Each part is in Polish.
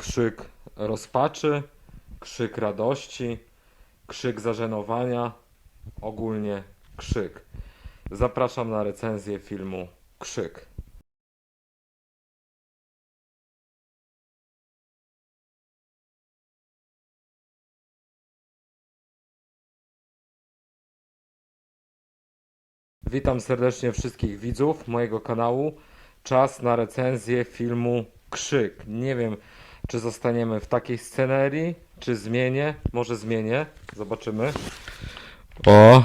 krzyk rozpaczy, krzyk radości, krzyk zażenowania, ogólnie krzyk. Zapraszam na recenzję filmu Krzyk. Witam serdecznie wszystkich widzów mojego kanału. Czas na recenzję filmu Krzyk. Nie wiem, czy zostaniemy w takiej scenerii, czy zmienię. Może zmienię. Zobaczymy. O!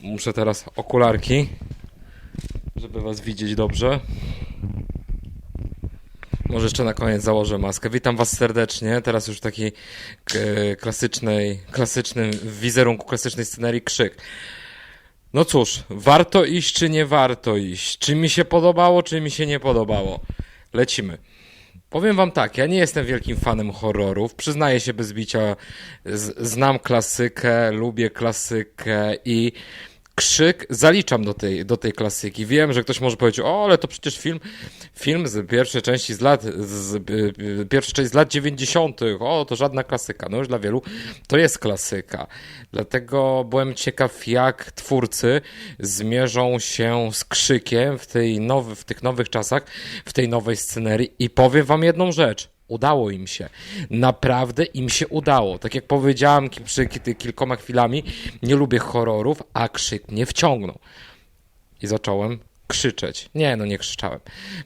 Muszę teraz okularki, żeby was widzieć dobrze. Może jeszcze na koniec założę maskę. Witam was serdecznie. Teraz już w takiej k- klasycznej, klasycznym wizerunku klasycznej scenerii krzyk. No cóż, warto iść czy nie warto iść? Czy mi się podobało, czy mi się nie podobało? Lecimy. Powiem wam tak, ja nie jestem wielkim fanem horrorów, przyznaję się bez bicia, znam klasykę, lubię klasykę i krzyk zaliczam do tej, do tej klasyki. Wiem, że ktoś może powiedzieć, o, ale to przecież film, film z pierwszej części z lat, z, y, y, pierwszej części z lat 90., o, to żadna klasyka. No już dla wielu to jest klasyka. Dlatego byłem ciekaw, jak twórcy zmierzą się z krzykiem w, tej nowy, w tych nowych czasach, w tej nowej scenerii i powiem wam jedną rzecz. Udało im się. Naprawdę im się udało. Tak jak powiedziałem ki- przy ki- kilkoma chwilami, nie lubię horrorów, a krzyk mnie wciągnął. I zacząłem krzyczeć. Nie, no nie krzyczałem.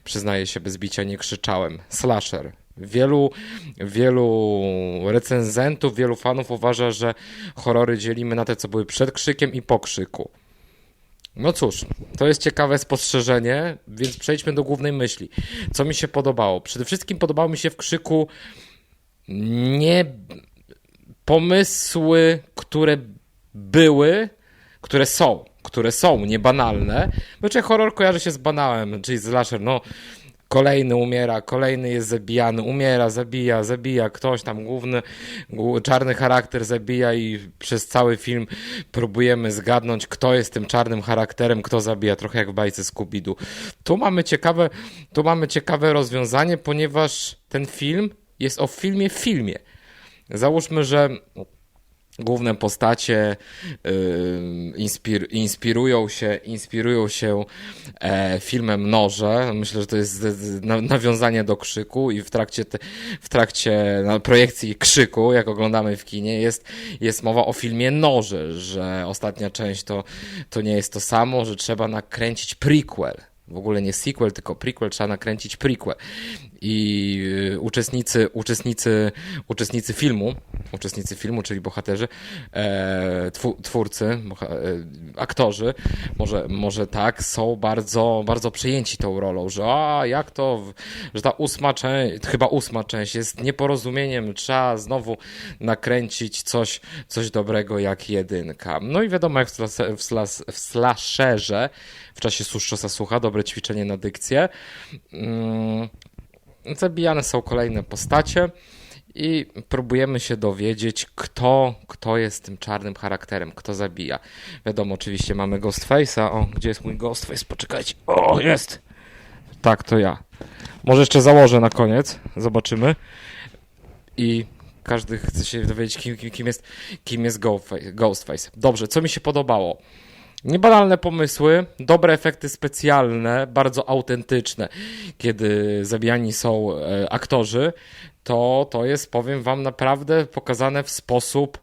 Przyznaję się bez bicia, nie krzyczałem. Slasher. Wielu, wielu recenzentów, wielu fanów uważa, że horrory dzielimy na te, co były przed krzykiem i po krzyku. No cóż, to jest ciekawe spostrzeżenie, więc przejdźmy do głównej myśli. Co mi się podobało? Przede wszystkim podobało mi się w krzyku nie pomysły, które były, które są, które są niebanalne. Znaczy horror kojarzy się z banałem, czyli z slasher, no kolejny umiera, kolejny jest zabijany, umiera, zabija, zabija, ktoś tam główny, głó- czarny charakter zabija i przez cały film próbujemy zgadnąć, kto jest tym czarnym charakterem, kto zabija, trochę jak w bajce Scooby-Doo. Tu mamy ciekawe, tu mamy ciekawe rozwiązanie, ponieważ ten film jest o filmie w filmie. Załóżmy, że główne postacie inspir, inspirują się, inspirują się e, filmem Noże. Myślę, że to jest nawiązanie do krzyku i w trakcie, te, w trakcie projekcji krzyku, jak oglądamy w kinie, jest, jest mowa o filmie Noże, że ostatnia część to, to nie jest to samo, że trzeba nakręcić prequel. W ogóle nie sequel, tylko prequel, trzeba nakręcić prequel. I y, uczestnicy, uczestnicy, uczestnicy filmu, uczestnicy filmu, czyli bohaterzy, e, twórcy, e, aktorzy, może, może tak, są bardzo, bardzo przejęci tą rolą, że a jak to, że ta ósma część, chyba ósma część jest nieporozumieniem, trzeba znowu nakręcić coś, coś dobrego jak jedynka. No i wiadomo, jak w, slase, w, slas, w slasherze, czasie Suszczosa Słucha, dobre ćwiczenie na dykcję, mm, zabijane są kolejne postacie i próbujemy się dowiedzieć, kto, kto jest tym czarnym charakterem, kto zabija. Wiadomo, oczywiście mamy Ghostface'a. O, gdzie jest mój Ghostface? Poczekajcie. O, jest! Tak, to ja. Może jeszcze założę na koniec. Zobaczymy. I każdy chce się dowiedzieć, kim, kim, kim jest, kim jest Ghostface- Ghostface. Dobrze, co mi się podobało? Niebanalne pomysły, dobre efekty specjalne, bardzo autentyczne. Kiedy zabijani są e, aktorzy, to to jest, powiem wam, naprawdę pokazane w sposób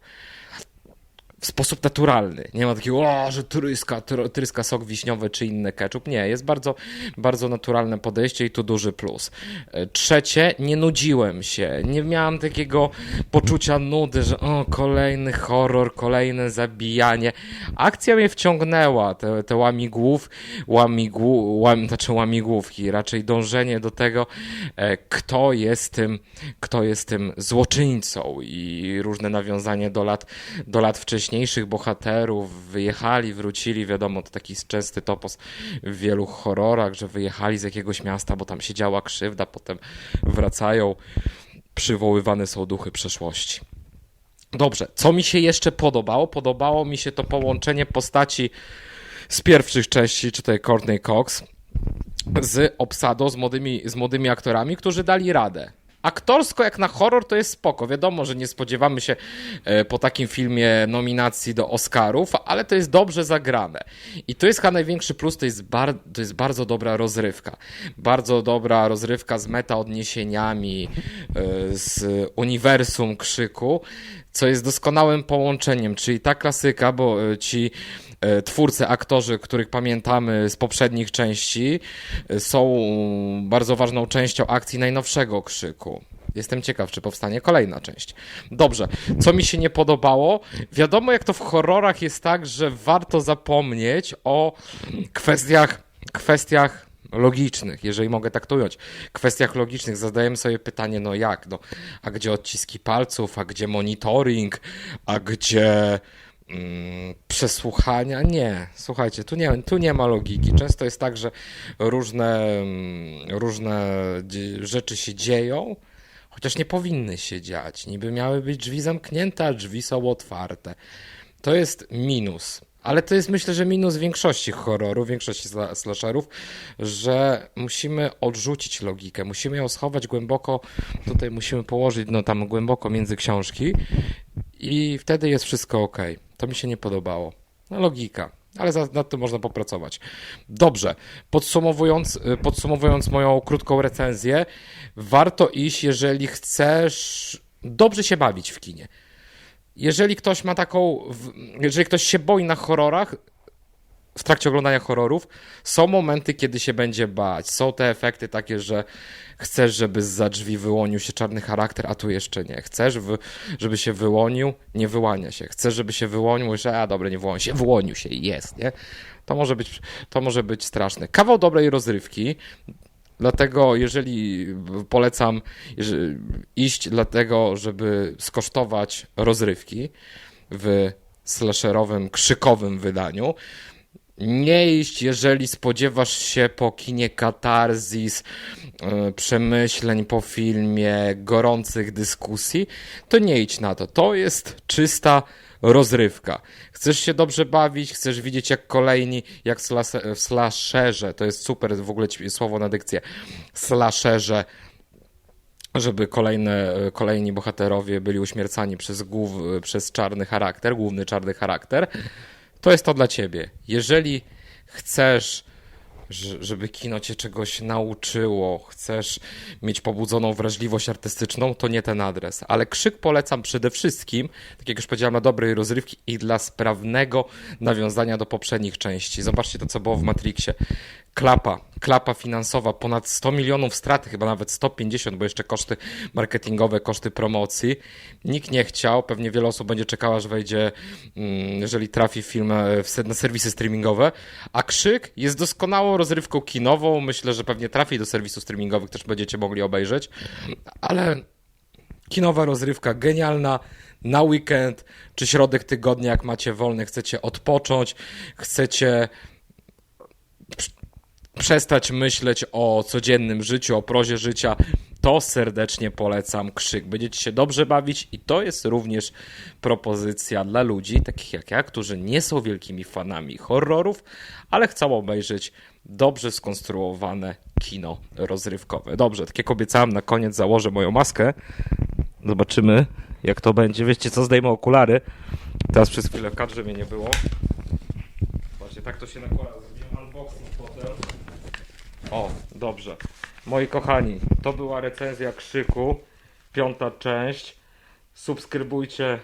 w sposób naturalny. Nie ma takiego, o, że tryska, tr- tryska sok wiśniowy czy inny ketchup. Nie, jest bardzo, bardzo naturalne podejście i tu duży plus. E, Trzecie, nie nudziłem się. Nie miałem takiego poczucia nudy, że o, kolejny horror, kolejne zabijanie. Akcja mnie wciągnęła, te, te łamigłów, łamigłu, łam, znaczy łamigłówki, raczej dążenie do tego, e, kto jest tym, kto jest tym złoczyńcą i różne nawiązanie do lat, do lat wcześniejszych bohaterów, wyjechali, wrócili, wiadomo, to taki częsty topos w wielu horrorach, że wyjechali z jakiegoś miasta, bo tam się działa krzywda, potem wracają, przywoływane są duchy przeszłości. Dobrze, co mi się jeszcze podobało? Podobało mi się to połączenie postaci z pierwszych części, czy tej Courtney Cox, z obsadą, z młodymi, z młodymi aktorami, którzy dali radę. Aktorsko jak na horror to jest spoko. Wiadomo, że nie spodziewamy się e, po takim filmie nominacji do Oscarów, ale to jest dobrze zagrane. I to jest chyba największy plus, to jest, bar- to jest bardzo dobra rozrywka. Bardzo dobra rozrywka z meta odniesieniami, e, z uniwersum krzyku, co jest doskonałym połączeniem, czyli ta klasyka, bo e, ci twórcy, aktorzy, których pamiętamy z poprzednich części, e, są bardzo ważną częścią akcji najnowszego krzyku. Jestem ciekaw, czy powstanie kolejna część. Dobrze, co mi się nie podobało? Wiadomo, jak to w horrorach jest tak, że warto zapomnieć o kwestiach, kwestiach logicznych, jeżeli mogę tak to ująć. Kwestiach logicznych zadajemy sobie pytanie, no jak? No, a gdzie odciski palców, a gdzie monitoring, a gdzie przesłuchania? Nie, słuchajcie, tu nie, tu nie ma logiki. Często jest tak, że różne, mm, różne rzeczy się dzieją, chociaż nie powinny się dziać. Niby miały być drzwi zamknięte, a drzwi są otwarte. To jest minus. Ale to jest myślę, że minus większości horrorów, większości sla- slasherów, że musimy odrzucić logikę, musimy ją schować głęboko, tutaj musimy położyć no tam głęboko między książki i wtedy jest wszystko ok. To mi się nie podobało. No logika, ale nad tym można popracować. Dobrze, podsumowując, y, podsumowując moją krótką recenzję, warto iść, jeżeli chcesz dobrze się bawić w kinie jeżeli ktoś ma taką, jeżeli ktoś się boi na horrorach, w trakcie oglądania horrorów, są momenty, kiedy się będzie bać. Są te efekty takie, że chcesz, żeby za drzwi wyłonił się czarny charakter, a tu jeszcze nie. Chcesz, żeby się wyłonił, nie wyłania się. Chcesz, żeby się wyłonił, że a dobra, nie wyłonił się, wyłonił się i jest, nie? To może być, to może być straszne. Kawał dobrej rozrywki, Dlatego, jeżeli polecam iść, dlatego, żeby skosztować rozrywki w slasherowym, krzykowym wydaniu, nie iść, jeżeli spodziewasz się po kinie katarzis, e, przemyśleń po filmie, gorących dyskusji, to nie idź na to. To jest czysta rozrywka. Chcesz się dobrze bawić, chcesz widzieć jak kolejni, jak w slasherze, to jest super w ogóle słowo na dykcję, slasherze żeby kolejne, kolejni bohaterowie byli uśmiercani przez, głów, przez czarny charakter, główny czarny charakter, to jest to dla ciebie. Jeżeli chcesz, żeby kino cię czegoś nauczyło, chcesz mieć pobudzoną wrażliwość artystyczną, to nie ten adres. Ale krzyk polecam przede wszystkim, tak jak już powiedziałem, dobrej rozrywki i dla sprawnego nawiązania do poprzednich części. Zobaczcie to, co było w Matrixie. Klapa, klapa finansowa, ponad 100 milionów straty, chyba nawet 150, bo jeszcze koszty marketingowe, koszty promocji. Nikt nie chciał, pewnie wiele osób będzie czekała, że wejdzie, mm, jeżeli trafi film e, na serwisy streamingowe. A Krzyk jest doskonałą rozrywką kinową. Myślę, że pewnie trafi do serwisów streamingowych, też będziecie mogli obejrzeć. Ale kinowa rozrywka genialna na weekend czy środek tygodnia, jak macie wolny, chcecie odpocząć, chcecie przestać myśleć o codziennym życiu, o prozie życia, to serdecznie polecam Krzyk. Będziecie się dobrze bawić i to jest również propozycja dla ludzi, takich jak ja, którzy nie są wielkimi fanami horrorów, ale chcą obejrzeć dobrze skonstruowane kino rozrywkowe. Dobrze, tak jak obiecałem, na koniec założę moją maskę. Zobaczymy, jak to będzie. Wiecie co, zdejmę okulary. Teraz przez chwilę w kadrze mnie nie było. Właśnie tak to się nakłada. Zrobiłem unboxing. O, dobrze. Moi kochani, to była recenzja Krzyku, piąta część. Subskrybujcie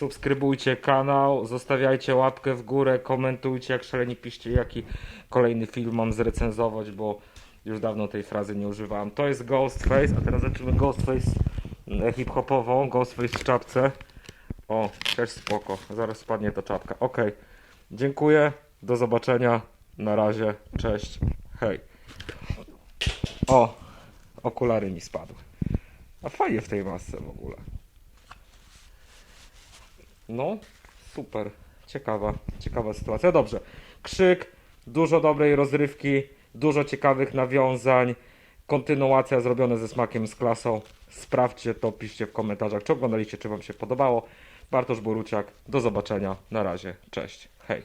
subskrybujcie kanał, zostawiajcie łapkę w górę, komentujcie jak szaleni, piszcie jaki kolejny film mam zrecenzować, bo już dawno tej frazy nie używałem. To jest Ghostface, a teraz zobaczymy Ghostface e, hip-hopową, Ghostface w czapce. O, też spoko, zaraz spadnie ta czapka. Ok, dziękuję, do zobaczenia, na razie, cześć, hej. O, okulary mi spadły. A fajnie w tej masce w ogóle. No, super. Ciekawa, ciekawa sytuacja. Dobrze. Krzyk, dużo dobrej rozrywki, dużo ciekawych nawiązań, kontynuacja zrobione ze smakiem, z klasą. Sprawdźcie to, piszcie w komentarzach, czy oglądaliście, czy Wam się podobało. Bartosz Boruciak, do zobaczenia, na razie, cześć, hej.